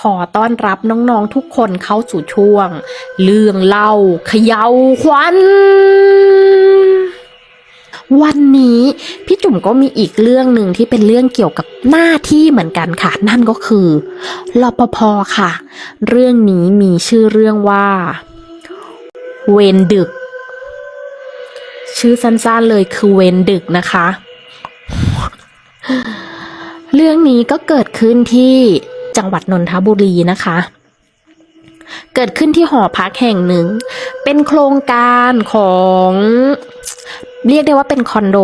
ขอต้อนรับน้องๆทุกคนเข้าสู่ช่วง เรื่องเล่าเขย่าขวัญวันนี้พี่จุ๋มก็มีอีกเรื่องหนึ่งที่เป็นเรื่องเกี่ยวกับหน้าที่เหมือนกันค่ะ นั่นก็คือรปภค่ะ เรื่องนี้มีชื่อเรื่องว่า เวรดึก ชื่อสั้นๆเลยคือเวรดึกนะคะ เรื่องนี้ก็เกิดขึ้นที่ จังหวัดนนทบุรีนะคะ เกิดขึ้นที่หอพักแห่งหนึ่ง เป็นโครงการของเรียกได้ว่าเป็นคอนโด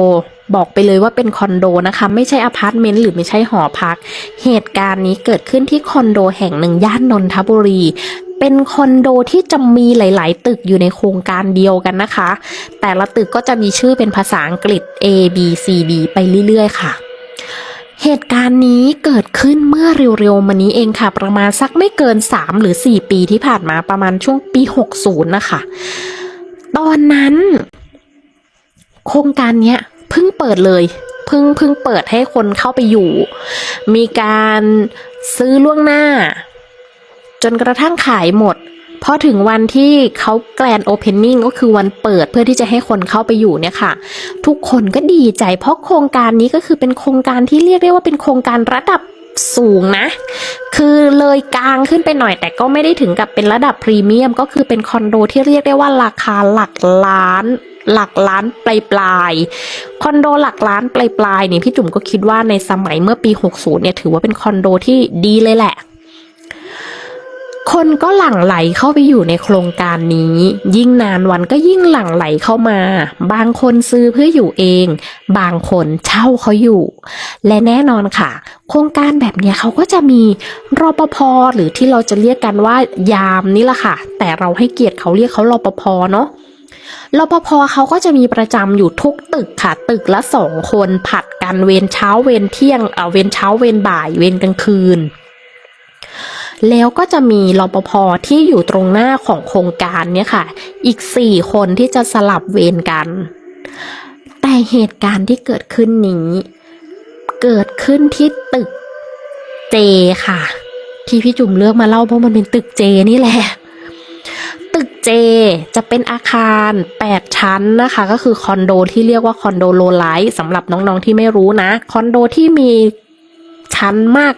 บอกไปเลยว่าเป็นคอนโดนะคะ ไม่ใช่อพาร์ตเมนต์หรือไม่ใช่หอพัก เหตุการณ์นี้เกิดขึ้นที่คอนโดแห่งหนึ่งย่านนนทบุรี เป็นคอนโดที่จะมีหลาย ๆ ตึกอยู่ในโครงการเดียวกันนะคะ แต่ละตึกก็จะมีชื่อเป็นภาษาอังกฤษ A B C D ไปเรื่อย ๆ ค่ะ เหตุการณ์นี้เกิดขึ้นเมื่อเร็วๆมานี้เองค่ะ ประมาณสักไม่เกิน 3 หรือ 4 ปีที่ผ่านมาประมาณช่วงปี 60 นะคะ ตอนนั้น โครงการเนี้ยเพิ่งเปิดเลยเพิ่งเพิ่งเปิดให้คนเข้าไปอยู่ มีการซื้อล่วงหน้า จนกระทั่งขายหมด พอถึงวันที่เขาแกรนโอเพนนิ่งก็คือวันเปิดเพื่อที่จะให้คนเข้าไปอยู่เนี่ยค่ะ ทุกคนก็ดีใจเพราะโครงการนี้ก็คือเป็นโครงการที่เรียกได้ว่าเป็นโครงการระดับสูงนะ คือเลยกลางขึ้นไปหน่อย แต่ก็ไม่ได้ถึงกับเป็นระดับพรีเมียม ก็คือเป็นคอนโดที่เรียกได้ว่าราคาหลักล้านหลักล้านปลายปลายๆคอนโดหลักล้านปลายปลายๆนี่พี่จุ๋มก็คิดว่าในสมัยเมื่อปี 60เนี่ยถือว่าเป็นคอนโดที่ดีเลยแหละ คนก็หลั่งไหลเข้าไปอยู่ในโครงการนี้ ยิ่งนานวันก็ยิ่งหลั่งไหลเข้ามา บางคนซื้อเพื่ออยู่เอง บางคนเช่าเขาอยู่ และแน่นอนค่ะ โครงการแบบนี้เขาก็จะมีรปภหรือที่เราจะเรียกกันว่ายามนี่แหละค่ะ แต่เราให้เกียรติเขาเรียกเขารปภเนาะรปภเขาก็จะมีประจำอยู่ทุกตึกค่ะ ตึกละสองคนผัดกันเวรเช้าเวรเที่ยงเอเวรเช้าเวรบ่ายเวรกลางคืน แล้วก็จะมีรปภที่อยู่ตรงหน้าของโครงการเนี่ยค่ะ อีกสี่คนที่จะสลับเวรกัน แต่เหตุการณ์ที่เกิดขึ้นนี้ เกิดขึ้นที่ตึกเจค่ะ ที่พี่จุ๋มเลือกมาเล่าเพราะมันเป็นตึกเจนี่แหละตึกเจจะเป็นอาคาร 8 ชั้นนะคะ ก็คือคอนโดที่เรียกว่าคอนโดโลไลท์สำหรับน้องๆที่ไม่รู้นะ คอนโดที่มีชั้นมาก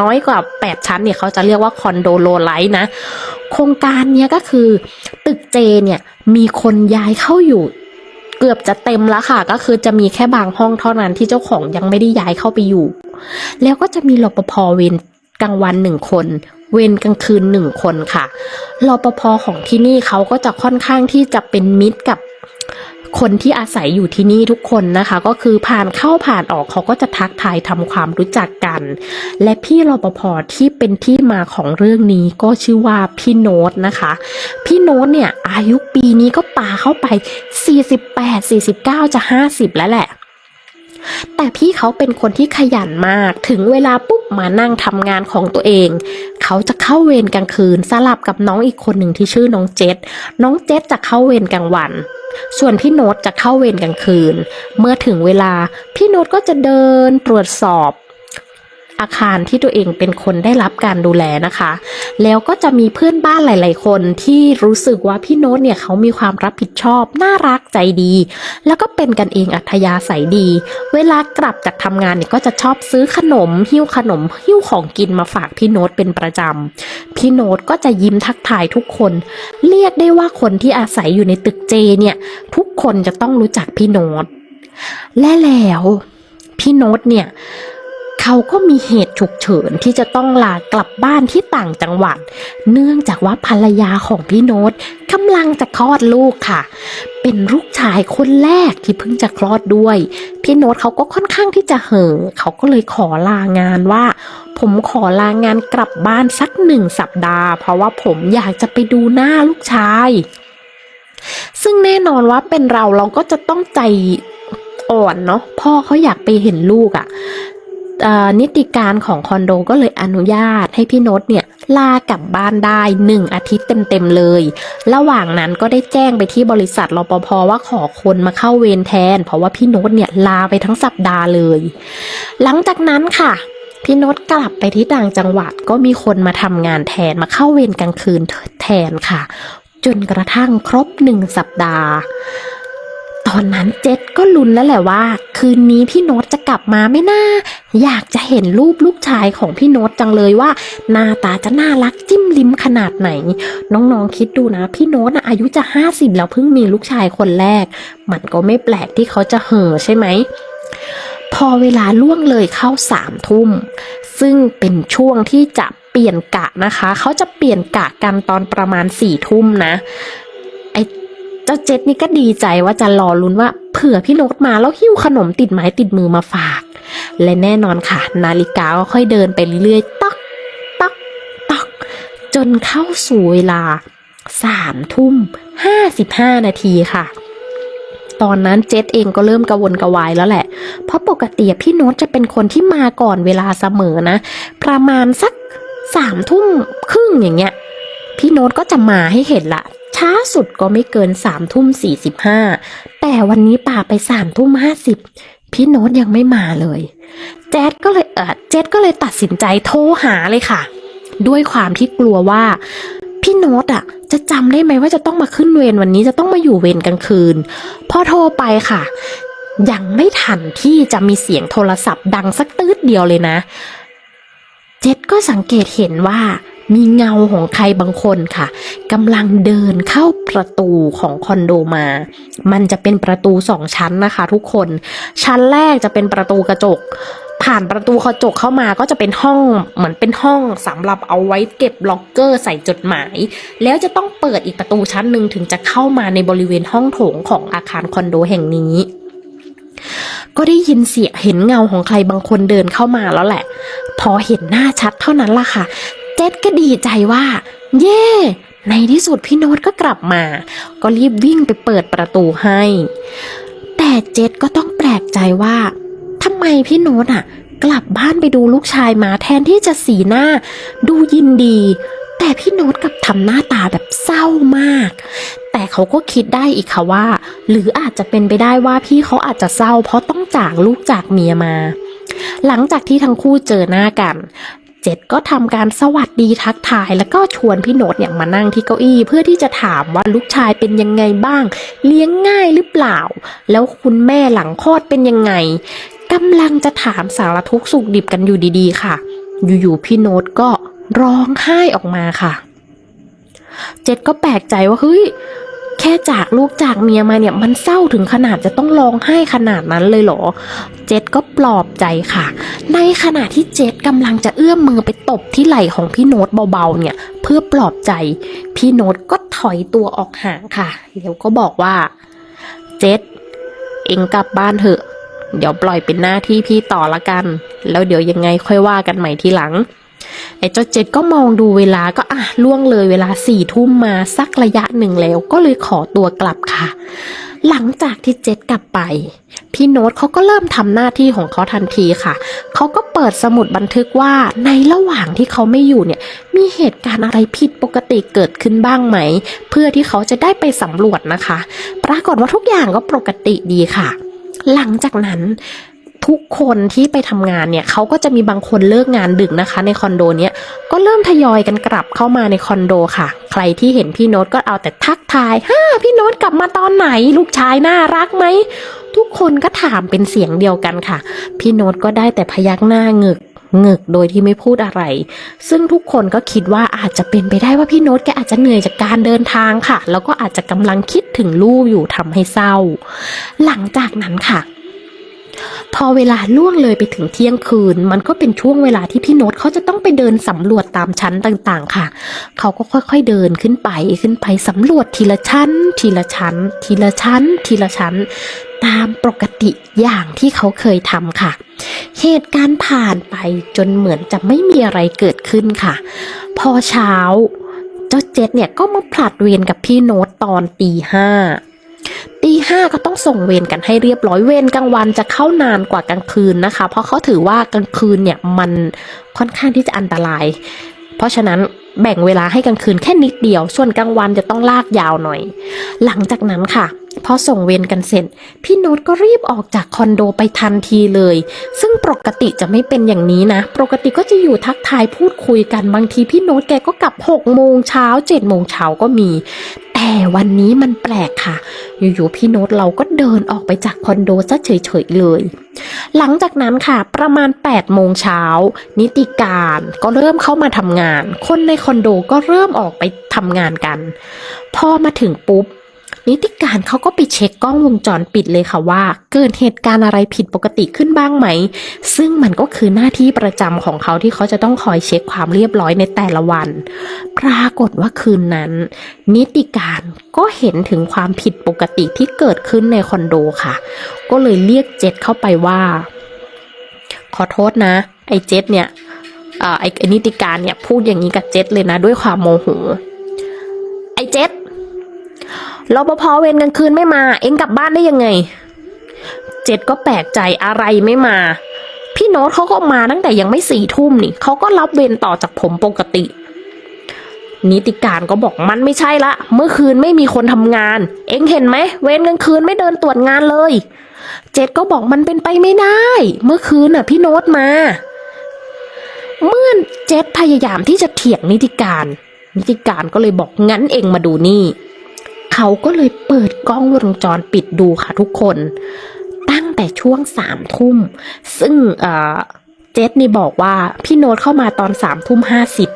น้อยกว่า 8 ชั้นเนี่ยเขาจะเรียกว่าคอนโดโลไลท์นะ โครงการเนี้ยก็คือตึกเจเนี่ยมีคนย้ายเข้าอยู่เกือบจะเต็มแล้วค่ะ ก็คือจะมีแค่บางห้องเท่านั้นที่เจ้าของยังไม่ได้ย้ายเข้าไปอยู่ แล้วก็จะมีรปภเวรกลางวันหนึ่งคน เวรกลางคืนหนึ่งคนค่ะรปภของที่นี่เขาก็จะค่อนข้างที่จะเป็นมิตรกับ คนที่อาศัยอยู่ที่นี่ทุกคนนะคะ ก็คือผ่านเข้าผ่านออกเขาก็จะทักทายทำความรู้จักกัน และพี่รปภที่เป็นที่มาของเรื่องนี้ก็ชื่อว่าพี่โน้ตนะคะ พี่โน้ตเนี่ยอายุปีนี้ก็ปาเข้าไป 48 49 จะ 50 แล้วแหละ แต่พี่เขาเป็นคนที่ขยันมาก ถึงเวลาปุ๊บมานั่งทำงานของตัวเอง เขาจะเข้าเวรกลางคืนสลับกับน้องอีกคนหนึ่งที่ชื่อน้องเจษน้องเจษจะเข้าเวรกลางวัน ส่วนพี่โน้ตจะเข้าเวรกลางคืน เมื่อถึงเวลาพี่โน้ตก็จะเดินตรวจสอบ อาคารที่ตัวเองเป็นคนได้รับการดูแลนะคะ แล้วก็จะมีเพื่อนบ้านหลาย ๆ คนที่รู้สึกว่าพี่โน้ตเนี่ยเขามีความรับผิดชอบน่ารักใจดี แล้วก็เป็นกันเองอัธยาศัยดี เวลากลับจากทำงานเนี่ยก็จะชอบซื้อขนม หิ้วขนม หิ้วของกินมาฝากพี่โน้ตเป็นประจำพี่โน้ตก็จะยิ้มทักทายทุกคน เรียกได้ว่าคนที่อาศัยอยู่ในตึกเจเนี่ยทุกคนจะต้องรู้จักพี่โน้ตและแล้วพี่โน้ตเนี่ย เขาก็มีเหตุฉุกเฉินที่จะต้องลากลับบ้านที่ต่างจังหวัด เนื่องจากว่าภรรยาของพี่โน้ตกำลังจะคลอดลูกค่ะ เป็นลูกชายคนแรกที่เพิ่งจะคลอดด้วย พี่โน้ตเขาก็ค่อนข้างที่จะเห่อเขาก็เลยขอลางานว่า ผมขอลางานกลับบ้านสักหนึ่งสัปดาห์ เพราะว่าผมอยากจะไปดูหน้าลูกชาย ซึ่งแน่นอนว่าเป็นเราเราก็จะต้องใจอ่อนเนาะพ่อเขาอยากไปเห็นลูกอะ่ะ นิติการของคอนโดก็เลยอนุญาตให้พี่โน้ตเนี่ยลากลับบ้านได้หนึ่งอาทิตย์เต็มๆเลย ระหว่างนั้นก็ได้แจ้งไปที่บริษัทรปภว่าขอคนมาเข้าเวรแทน เพราะว่าพี่โน้ตเนี่ยลาไปทั้งสัปดาห์เลย หลังจากนั้นค่ะพี่โน้ตกลับไปที่ต่างจังหวัดก็มีคนมาทำงานแทนมาเข้าเวรกลางคืนแทนค่ะ จนกระทั่งครบหนึ่งสัปดาห์ ตอนนั้นเจ็ดก็ลุ้นแล้วแหละว่า คืนนี้พี่โน้ตจะกลับมาไม่น่า อยากจะเห็นรูปลูกชายของพี่โน้ตจังเลยว่า หน้าตาจะน่ารักจิ้มลิ้มขนาดไหน น้องๆคิดดูนะ พี่โน้ตอายุจะห้าสิบแล้วเพิ่งมีลูกชายคนแรก มันก็ไม่แปลกที่เขาจะเห่อใช่ไหมพอเวลาล่วงเลยเข้าสามทุ่ม ซึ่งเป็นช่วงที่จะเปลี่ยนกะนะคะ เขาจะเปลี่ยนกะกันตอนประมาณสี่ทุ่มนะ เจ้าเจ็ดนี่ก็ดีใจว่าจะรอลุ้นว่าเผื่อพี่โน้ตมาแล้วหิ้วขนมติดไม้ติดมือมาฝาก และแน่นอนค่ะ นาฬิกาก็ค่อยเดินไปเรื่อยๆต๊อกต๊อกต๊อกจนเข้าสู่เวลาสามทุ่มห้าสิบห้านาทีค่ะ ตอนนั้นเจษเองก็เริ่มกระวนกระวายแล้วแหละ เพราะปกติพี่โน้ตจะเป็นคนที่มาก่อนเวลาเสมอนะ ประมาณสักสามทุ่มครึ่งอย่างเงี้ย พี่โน้ตก็จะมาให้เห็นละ ช้าสุดก็ไม่เกินสามทุ่มสี่สิบห้าแต่วันนี้ป่าไปสามทุ่มห้าสิบพี่โน้ตยังไม่มาเลย แจ๊ดก็เลยเออเจ๊ดก็เลยตัดสินใจโทรหาเลยค่ะ ด้วยความที่กลัวว่า พี่โน้ตอะ จะจำได้ไหมว่าจะต้องมาขึ้นเวรวันนี้จะต้องมาอยู่เวรกลางคืน พอโทรไปค่ะ ยังไม่ทันที่จะมีเสียงโทรศัพท์ดังสักตืดเดียวเลยนะ เจ็ดก็สังเกตเห็นว่า มีเงาของใครบางคนค่ะกำลังเดินเข้าประตูของคอนโดมา มันจะเป็นประตูสองชั้นนะคะทุกคน ชั้นแรกจะเป็นประตูกระจก ผ่านประตูกระจกเข้ามาก็จะเป็นห้องเหมือนเป็นห้องสำหรับเอาไว้เก็บล็อกเกอร์ใส่จดหมาย แล้วจะต้องเปิดอีกประตูชั้นหนึ่งถึงจะเข้ามาในบริเวณห้องโถงของอาคารคอนโดแห่งนี้ก็ได้ยินเสียงเห็นเงาของใครบางคนเดินเข้ามาแล้วแหละ พอเห็นหน้าชัดเท่านั้นล่ะค่ะ เจ็ดก็ดีใจว่า เย่ในที่สุดพี่โน้ตก็กลับมา ก็รีบวิ่งไปเปิดประตูให้ แต่เจ็ดก็ต้องแปลกใจว่าทำไมพี่โน้ตอะ กลับบ้านไปดูลูกชายมาแทนที่จะสีหน้า ดูยินดี แต่พี่โน้ตกลับทำหน้าตาแบบเศร้ามาก แต่เขาก็คิดได้อีกค่ะว่า หรืออาจจะเป็นไปได้ว่าพี่เขาอาจจะเศร้า เพราะต้องจากลูกจากเมียมาหลังจากที่ทั้งคู่เจอหน้ากัน เจ็ดก็ทำการสวัสดีทักทายแล้วก็ชวนพี่โน้ตเนี่ยมานั่งที่เก้าอี้ เพื่อที่จะถามว่าลูกชายเป็นยังไงบ้าง เลี้ยงง่ายหรือเปล่า แล้วคุณแม่หลังคลอดเป็นยังไงกำลังจะถามสารทุกสุขดิบกันอยู่ดีๆ ค่ะ อยู่ๆพี่โน้ตก็ร้องไห้ออกมาค่ะ เจ็ดก็แปลกใจว่าเฮ้ย แค่จากลูกจากเมียมาเนี่ยมันเศร้าถึงขนาดจะต้องร้องไห้ขนาดนั้นเลยเหรอ เจ็ดก็ปลอบใจค่ะ ในขณะที่เจ็ดกำลังจะเอื้อมมือไปตบที่ไหล่ของพี่โน้ตเบาๆเนี่ย เพื่อปลอบใจ พี่โน้ตก็ถอยตัวออกห่างค่ะแล้วก็บอกว่า เจ็ดเองกลับบ้านเถอะ เดี๋ยวปล่อยเป็นหน้าที่พี่ต่อละกัน แล้วเดี๋ยวยังไงค่อยว่ากันใหม่ทีหลัง ไอ้เจ้าเจ็ดก็มองดูเวลาก็อะล่วงเลยเวลาสี่ทุ่มมาสักระยะหนึ่งแล้วก็เลยขอตัวกลับค่ะ หลังจากที่เจ็ดกลับไป พี่โน้ตเขาก็เริ่มทำหน้าที่ของเขาทันทีค่ะ เขาก็เปิดสมุดบันทึกว่าในระหว่างที่เขาไม่อยู่เนี่ย มีเหตุการณ์อะไรผิดปกติเกิดขึ้นบ้างไหม เพื่อที่เขาจะได้ไปสำรวจนะคะ ปรากฏว่าทุกอย่างก็ปกติดีค่ะ หลังจากนั้น ทุกคนที่ไปทำงานเนี่ยเขาก็จะมีบางคนเลิกงานดึกนะคะ ในคอนโดเนี้ยก็เริ่มทยอยกันกลับเข้ามาในคอนโดค่ะ ใครที่เห็นพี่โน้ตก็เอาแต่ทักทายฮ่าพี่โน้ตกลับมาตอนไหน ลูกชายน่ารักไหมทุกคนก็ถามเป็นเสียงเดียวกันค่ะ พี่โน้ตก็ได้แต่พยักหน้าเงึกเงึกโดยที่ไม่พูดอะไร ซึ่งทุกคนก็คิดว่าอาจจะเป็นไปได้ว่าพี่โน้ตแกอาจจะเหนื่อยจากการเดินทางค่ะ แล้วก็อาจจะกำลังคิดถึงลูกอยู่ทำให้เศร้า หลังจากนั้นค่ะ พอเวลาล่วงเลยไปถึงเที่ยงคืน มันก็เป็นช่วงเวลาที่พี่โน้ตเขาจะต้องไปเดินสำรวจตามชั้นต่างๆ ค่ะ เขาก็ค่อยๆเดินขึ้นไปขึ้นไปสำรวจทีละชั้น ทีละชั้น ทีละชั้น ทีละชั้น ตามปกติอย่างที่เขาเคยทำค่ะ เหตุการณ์ผ่านไปจนเหมือนจะไม่มีอะไรเกิดขึ้นค่ะ พอเช้า เจ้าเจ็ดเนี่ยก็มาผลัดเวรกับพี่โน้ตตอนตีห้า ตีห้าก็ต้องส่งเวรกันให้เรียบร้อยเวรกลางวันจะเข้านานกว่ากลางคืนนะคะ เพราะเขาถือว่ากลางคืนเนี่ยมันค่อนข้างที่จะอันตราย เพราะฉะนั้นแบ่งเวลาให้กลางคืนแค่นิดเดียว ส่วนกลางวันจะต้องลากยาวหน่อย หลังจากนั้นค่ะ พอส่งเวรกันเสร็จ พี่โน้ตก็รีบออกจากคอนโดไปทันทีเลย ซึ่งปกติจะไม่เป็นอย่างนี้นะ ปกติก็จะอยู่ทักทายพูดคุยกันบางทีพี่โน้ตแกก็กลับ6โมงเช้า7โมงเช้าก็มี แต่วันนี้มันแปลกค่ะ อยู่ๆพี่โน้ตเราก็เดินออกไปจากคอนโดซะเฉยๆเลย หลังจากนั้นค่ะประมาณ8โมงเช้านิติการก็เริ่มเข้ามาทำงาน คนในคอนโดก็เริ่มออกไปทำงานกัน พอมาถึงปุ๊บ นิติการเขาก็ไปเช็คกล้องวงจรปิดเลยค่ะว่า เกิดเหตุการณ์อะไรผิดปกติขึ้นบ้างไหม ซึ่งมันก็คือหน้าที่ประจำของเขาที่เขาจะต้องคอยเช็คความเรียบร้อยในแต่ละวัน ปรากฏว่าคืนนั้น นิติการก็เห็นถึงความผิดปกติที่เกิดขึ้นในคอนโดค่ะ ก็เลยเรียกเจ็ดเข้าไปว่า ขอโทษนะ ไอ้เจ็ดเนี่ยไอ้นิติการเนี่ยพูดอย่างนี้กับเจ็ดเลยนะด้วยความโมโห รปภเวรกลางคืนไม่มา เอ็งกลับบ้านได้ยังไง เจ็ดก็แปลกใจอะไรไม่มา พี่โน้ตเขาก็มาตั้งแต่ยังไม่สี่ทุ่มนี่เขาก็รับเวรต่อจากผมปกติ นิติการก็บอกมันไม่ใช่ละ เมื่อคืนไม่มีคนทำงาน เอ็งเห็นไหม เวรกลางคืนไม่เดินตรวจงานเลย เจ็ดก็บอกมันเป็นไปไม่ได้ เมื่อคืนน่ะ พี่โน้ตมา เมื่อเจ็ดพยายามที่จะเถียงนิติการ นิติการก็เลยบอกงั้นเองมาดูนี่ เขาก็เลยเปิดกล้องวงจรปิดดูค่ะทุกคน ตั้งแต่ช่วงสามทุ่ม ซึ่งเอ่อเจษนี่บอกว่าพี่โน้ตเข้ามาตอนสามทุ่มห้าสิบ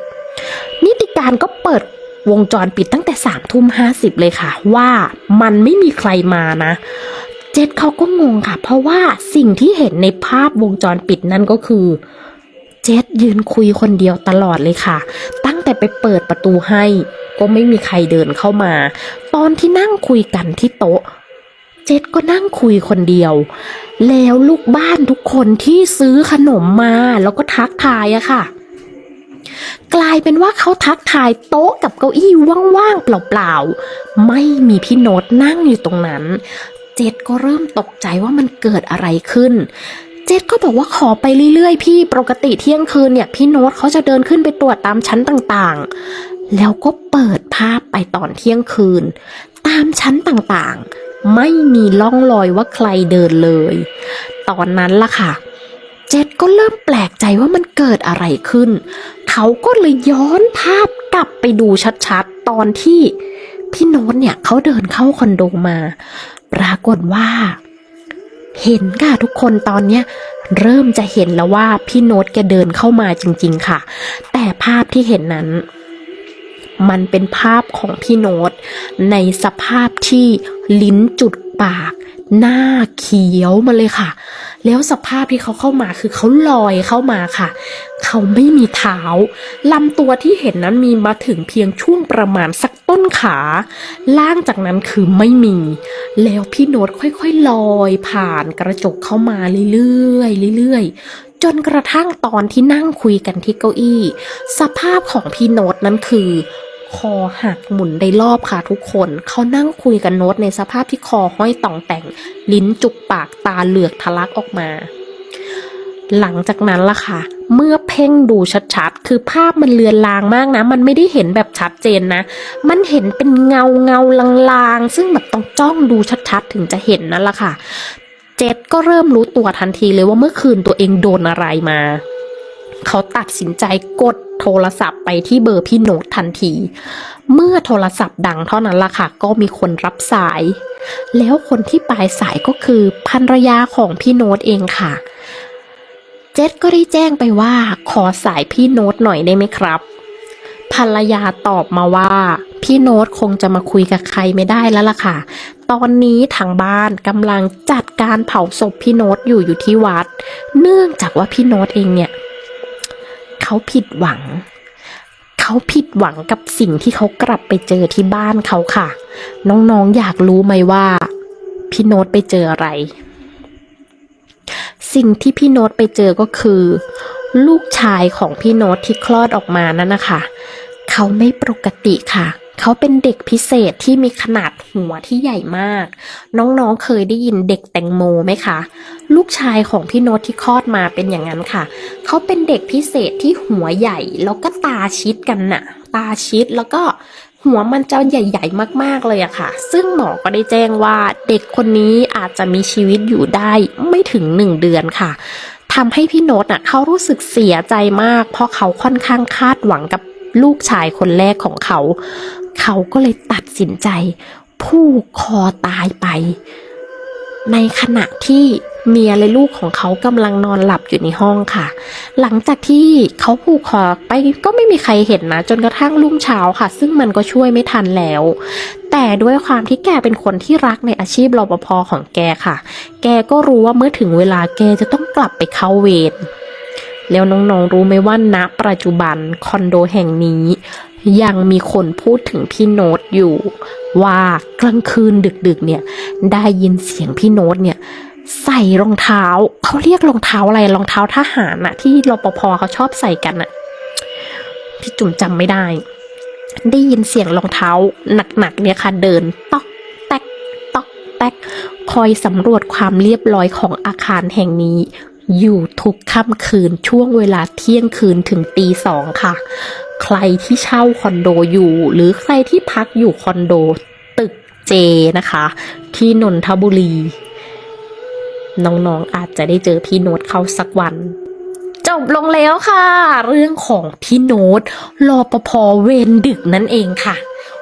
นิติการก็เปิดวงจรปิดตั้งแต่สามทุ่มห้าสิบเลยค่ะ ว่ามันไม่มีใครมานะ เจษเขาก็งงค่ะ เพราะว่าสิ่งที่เห็นในภาพวงจรปิดนั่นก็คือ เจษยืนคุยคนเดียวตลอดเลยค่ะ ตั้งแต่ไปเปิดประตูให้ ก็ไม่มีใครเดินเข้ามา ตอนที่นั่งคุยกันที่โต๊ะ เจษก็นั่งคุยคนเดียว แล้วลูกบ้านทุกคนที่ซื้อขนมมาแล้วก็ทักทายอะค่ะ กลายเป็นว่าเขาทักทายโต๊ะกับเก้าอี้ว่างๆเปล่าๆ ไม่มีพี่โนตนั่งอยู่ตรงนั้น เจษก็เริ่มตกใจว่ามันเกิดอะไรขึ้นเจษก็บอกว่าขอไปเรื่อยๆ พี่ปกติเที่ยงคืนเนี่ย พี่โน้ตเขาจะเดินขึ้นไปตรวจตามชั้นต่างๆ แล้วก็เปิดภาพไปตอนเที่ยงคืน ตามชั้นต่างๆ ไม่มีร่องรอยว่าใครเดินเลย ตอนนั้นล่ะค่ะ เจษก็เริ่มแปลกใจว่ามันเกิดอะไรขึ้น เขาก็เลยย้อนภาพกลับไปดูชัดๆ ตอนที่พี่โน้ตเนี่ยเขาเดินเข้าคอนโดมา ปรากฏว่า เห็นค่ะทุกคนตอนเนี้ยเริ่มจะเห็นแล้วว่าพี่โน้ตแกเดินเข้ามาจริง ๆ ค่ะ แต่ภาพที่เห็นนั้น มันเป็นภาพของพี่โน้ตในสภาพที่ลิ้นจุดปาก หน้าเขียวมาเลยค่ะ แล้วสภาพที่เขาเข้ามาคือเขาลอยเข้ามาค่ะ เขาไม่มีเท้าลำตัวที่เห็นนั้นมีมาถึงเพียงช่วงประมาณสักต้นขา ล่างจากนั้นคือไม่มี แล้วพี่โน้ตค่อยๆลอยผ่านกระจกเข้ามาเรื่อยๆเรื่อยๆ จนกระทั่งตอนที่นั่งคุยกันที่เก้าอี้ สภาพของพี่โน้ตนั้นคือ คอหักหมุนได้รอบค่ะทุกคน เขานั่งคุยกันโน้ตในสภาพที่คอห้อยต่องแต่ง ลิ้นจุกปากตาเหลือกทะลักออกมา หลังจากนั้นล่ะค่ะ เมื่อเพ่งดูชัดๆ คือภาพมันเลือนลางมากนะ มันไม่ได้เห็นแบบชัดเจนนะ มันเห็นเป็นเงาเงาลางๆ ซึ่งแบบต้องจ้องดูชัดๆ ถึงจะเห็นนั่นล่ะค่ะ เจษก็เริ่มรู้ตัวทันทีเลยว่าเมื่อคืนตัวเองโดนอะไรมา เขาตัดสินใจกดโทรศัพท์ไปที่เบอร์พี่โน้ตทันที เมื่อโทรศัพท์ดังเท่านั้นล่ะค่ะ ก็มีคนรับสาย แล้วคนที่ปลายสายก็คือภรรยาของพี่โน้ตเองค่ะ เจษก็ได้แจ้งไปว่า ขอสายพี่โน้ตหน่อยได้ไหมครับภรรยาตอบมาว่า พี่โน้ตคงจะมาคุยกับใครไม่ได้แล้วล่ะค่ะ ตอนนี้ทางบ้านกำลังจัดการเผาศพพี่โน้ตอยู่อยู่ที่วัด เนื่องจากว่าพี่โน้ตเองเนี่ย เขาผิดหวัง เขาผิดหวังกับสิ่งที่เขากลับไปเจอที่บ้านเขาค่ะ น้องๆอยากรู้ไหมว่า พี่โน้ตไปเจออะไร สิ่งที่พี่โน้ตไปเจอก็คือ ลูกชายของพี่โน้ตที่คลอดออกมานั่นนะคะ เขาไม่ปกติค่ะเเขาเป็นเด็กพิเศษที่มีขนาดหัวที่ใหญ่มาก น้องๆเคยได้ยินเด็กแตงโมไหมคะ ลูกชายของพี่โนตที่คลอดมาเป็นอย่างนั้นค่ะ เขาเป็นเด็กพิเศษที่หัวใหญ่แล้วก็ตาชิดกันน่ะ ตาชิดแล้วก็หัวมันจะใหญ่ๆ มากๆเลยอะค่ะ ซึ่งหมอก็ได้แจ้งว่าเด็กคนนี้อาจจะมีชีวิตอยู่ได้ไม่ถึงหนึ่งเดือนค่ะทำให้พี่โนตอะเขารู้สึกเสียใจมาก เพราะเขาค่อนข้างคาดหวังกับลูกชายคนแรกของเขา เขาก็เลยตัดสินใจ ผูกคอตายไป ในขณะที่เมียและลูกของเขากำลังนอนหลับอยู่ในห้องค่ะ หลังจากที่เขาผูกคอไปก็ไม่มีใครเห็นนะ จนกระทั่งรุ่งเช้าค่ะ ซึ่งมันก็ช่วยไม่ทันแล้ว แต่ด้วยความที่แกเป็นคนที่รักในอาชีพรปภของแกค่ะ แกก็รู้ว่าเมื่อถึงเวลาแกจะต้องกลับไปเข้าเวรแล้วน้องๆรู้ไหมว่าณปัจจุบันคอนโดแห่งนี้ ยังมีคนพูดถึงพี่โน้ตอยู่ ว่ากลางคืนดึกๆเนี่ย ได้ยินเสียงพี่โน้ตเนี่ย ใส่รองเท้าเขาเรียกรองเท้าอะไรรองเท้าทหารน่ะที่รปภเขาชอบใส่กันน่ะพี่จุ๋มจำไม่ได้ ได้ยินเสียงรองเท้าหนักๆเนี่ยค่ะ เดินต๊อกแตกต๊อกแตกคอยสำรวจความเรียบร้อยของอาคารแห่งนี้อยู่ทุกค่ำคืนช่วงเวลาเที่ยงคืนถึงตีสองค่ะ ใครที่เช่าคอนโดอยู่ หรือใครที่พักอยู่คอนโดตึกเจนะคะ ที่นนทบุรี น้องๆอาจจะได้เจอพี่โน้ตเขาสักวันจบลงแล้วค่ะ เรื่องของพี่โน้ตรอปภเวรดึกนั่นเองค่ะ